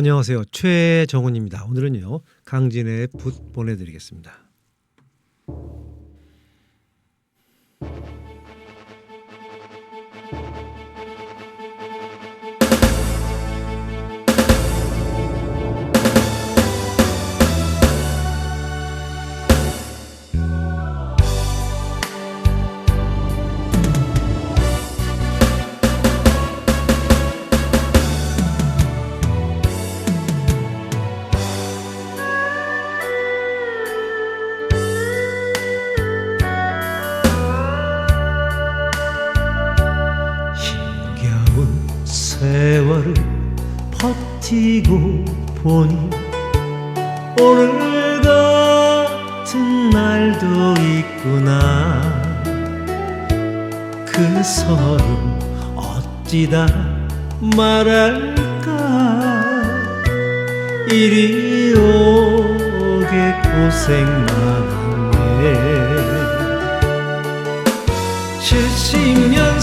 안녕하세요. 최정훈입니다. 오늘은요. 강진의 붓 보내드리겠습니다. 세월을 버티고 보니 오늘 같은 날도 있구나. 그 서름 어찌다 말할까? 이리 오게 고생 많았네. 70년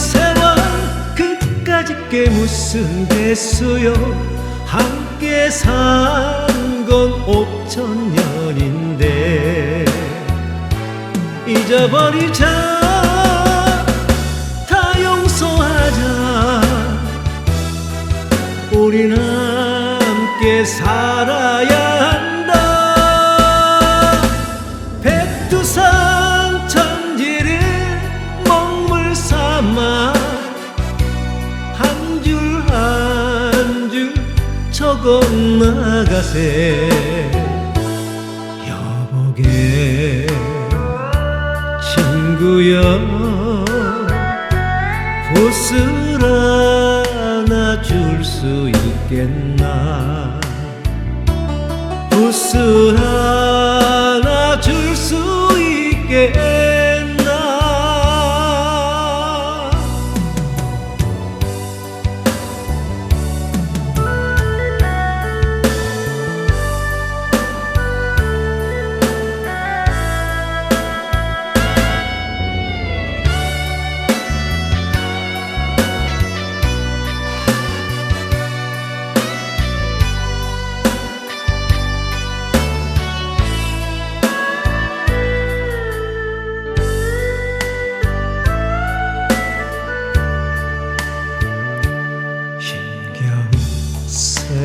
게 무슨 대수요? 함께 산건 5천 년인데 잊어버리자 다 용서하자. 우린 함께 살아 나가세. 여보게 친구여 하나 줄 수 있겠나? 하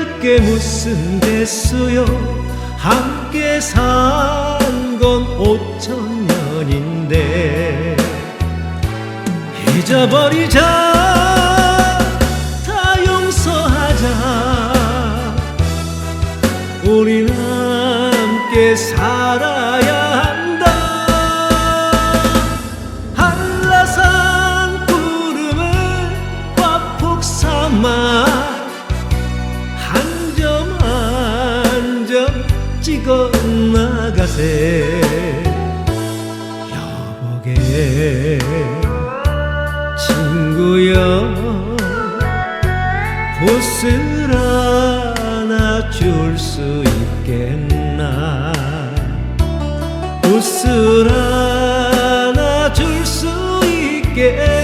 그까짓 게 무슨 대수요? 함께 산건 5천 년인데 잊어버리자 다 용서하자. 우린 함께 살아야 한다. 한라산 구름을 화폭 삼아 찍어 나가세. 여보게. 친구여. 붓을 하나 줄 수 있겠나? 붓을 하나 줄 수 있겠나